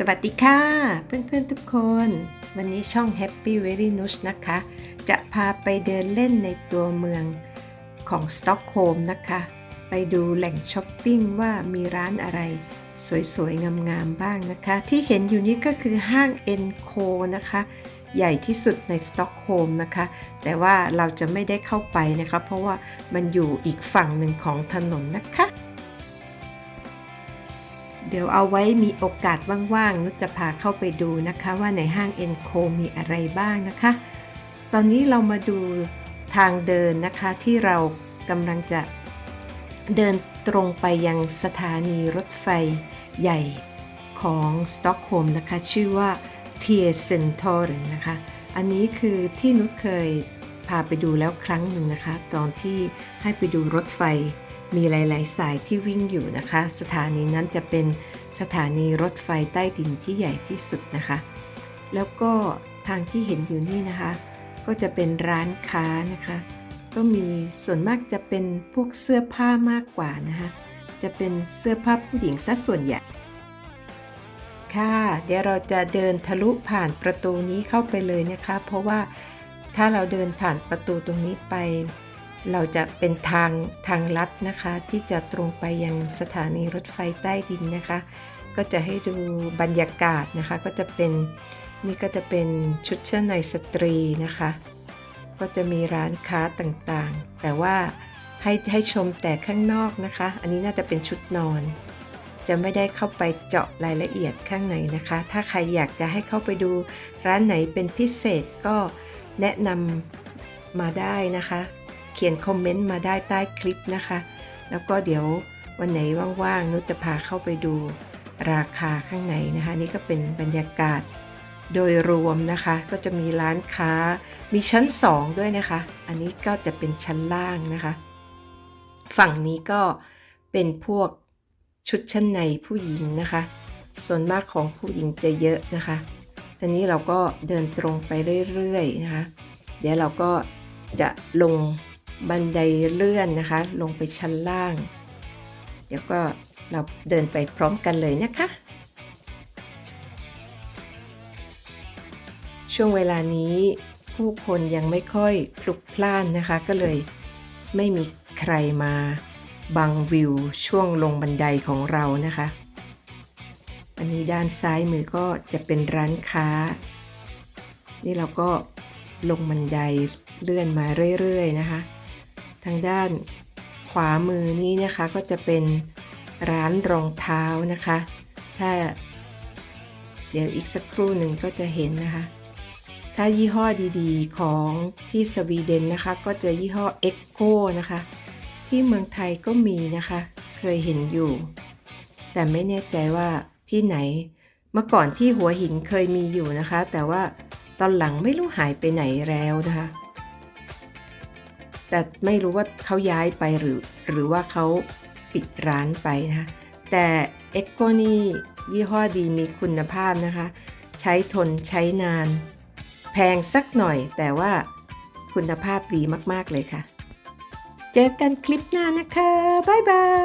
สวัสดีค่ะ เพื่อนๆทุกคน วันนี้ช่อง Happy Very n u s นะคะ จะพาไปเดินเล่นในตัวเมืองของสต็อกโฮล์มนะคะ ไปดูแหล่งช้อปปิ้งว่ามีร้านอะไร สวยๆ งามๆ บ้างนะคะ ที่เห็นอยู่นี้ก็คือห้างเอ็นโคนะคะ ใหญ่ที่สุดในสต็อกโฮล์มนะคะ แต่ว่าเราจะไม่ได้เข้าไปนะคะ เพราะว่ามันอยู่อีกฝั่งหนึ่งของถนนนะคะ เดี๋ยวเอาไว้มีโอกาสว่างๆ นุชจะพาเข้าไปดูนะคะว่าในห้างเอ็นโคมีอะไรบ้างนะคะ ตอนนี้เรามาดูทางเดินนะคะที่เรากำลังจะเดินตรงไปยังสถานีรถไฟใหญ่ของสต็อกโฮล์มนะคะ ชื่อว่าเทียเซนทอร์นะคะ อันนี้คือที่นุชเคยพาไปดูแล้วครั้งหนึ่งนะคะ ตอนที่ให้ไปดูรถไฟ มีหลาย ๆ สายที่วิ่งอยู่นะคะ สถานีนั้นจะเป็นสถานีรถไฟใต้ดินที่ใหญ่ที่สุดนะคะ แล้วก็ทางที่เห็นอยู่นี่นะคะ ก็จะเป็นร้านค้านะคะ ก็มีส่วนมากจะเป็นพวกเสื้อผ้ามากกว่านะคะ จะเป็นเสื้อผ้าผู้หญิงซะส่วนใหญ่ ค่ะ เดี๋ยวเราจะเดินทะลุผ่านประตูนี้เข้าไปเลยนะคะ เพราะว่าถ้าเราเดินผ่านประตูตรงนี้ไป เราจะเป็นทางทางลัดนะคะ ที่จะตรงไปยังสถานีรถไฟใต้ดินนะคะ ก็จะให้ดูบรรยากาศนะคะ ก็จะเป็นนี่ก็จะเป็นชุดเชั้นในสตรีนะคะ ก็จะมีร้านค้าต่างๆ แต่ว่าให้ให้ชมแต่ข้างนอกนะคะ อันนี้น่าจะเป็นชุดนอน จะไม่ได้เข้าไปเจาะรายละเอียดข้างในนะคะ ถ้าใครอยากจะให้เข้าไปดูร้านไหนเป็นพิเศษก็แนะนำมาได้นะคะ เขียนคอมเมนต์มาได้ใต้คลิปนะคะ แล้วก็เดี๋ยววันไหนว่างๆ นุชจะพาเข้าไปดูราคาข้างในนะคะ นี่ก็เป็นบรรยากาศโดยรวมนะคะ ก็จะมีร้านค้ามีชั้น 2 ด้วยนะคะ อันนี้ก็จะเป็นชั้นล่างนะคะ ฝั่งนี้ก็เป็นพวกชุดชั้นในผู้หญิงนะคะ ส่วนมากของผู้หญิงจะเยอะนะคะตอนนี้เราก็เดินตรงไปเรื่อยๆนะคะ เดี๋ยวเราก็จะลง บันไดเลื่อนนะคะ ลงไปชั้นล่าง เดี๋ยวก็เราเดินไปพร้อมกันเลยนะคะ ช่วงเวลานี้ผู้คนยังไม่ค่อยพลุกพล่านนะคะ ก็เลยไม่มีใครมาบังวิวช่วงลงบันไดของเรานะคะ อันนี้ด้านซ้ายมือก็จะเป็นร้านค้า นี่เราก็ลงบันไดเลื่อนมาเรื่อยๆนะคะางด้านขวามือนี้นะคะก็จะเป็นร้านรองเท้านะคะ ถ้า เดี๋ยวอีกสักครู่หนึ่งก็จะเห็นนะคะ ถ้ายี่ห้อดีๆของที่สวีเดนนะคะ ก็จะยี่ห้อ Echo นะคะ ที่เมืองไทยก็มีนะคะ เคยเห็นอยู่ แต่ไม่แน่ใจว่าที่ไหน เมื่อก่อนที่หัวหินเคยมีอยู่นะคะ แต่ว่าตอนหลังไม่รู้หายไปไหนแล้วนะคะ แต่ไม่รู้ว่าเขาย้ายไปหรือ หรือว่าเขาปิดร้านไปนะคะแต่ e c o นี่ยี่ห้อดีมีคุณภาพนะคะ ใช้ทนใช้นาน แพงสักหน่อยแต่ว่าคุณภาพดีมาก ๆ เลยค่ะ เจอกันคลิปหน้านะคะ บ๊ายบาย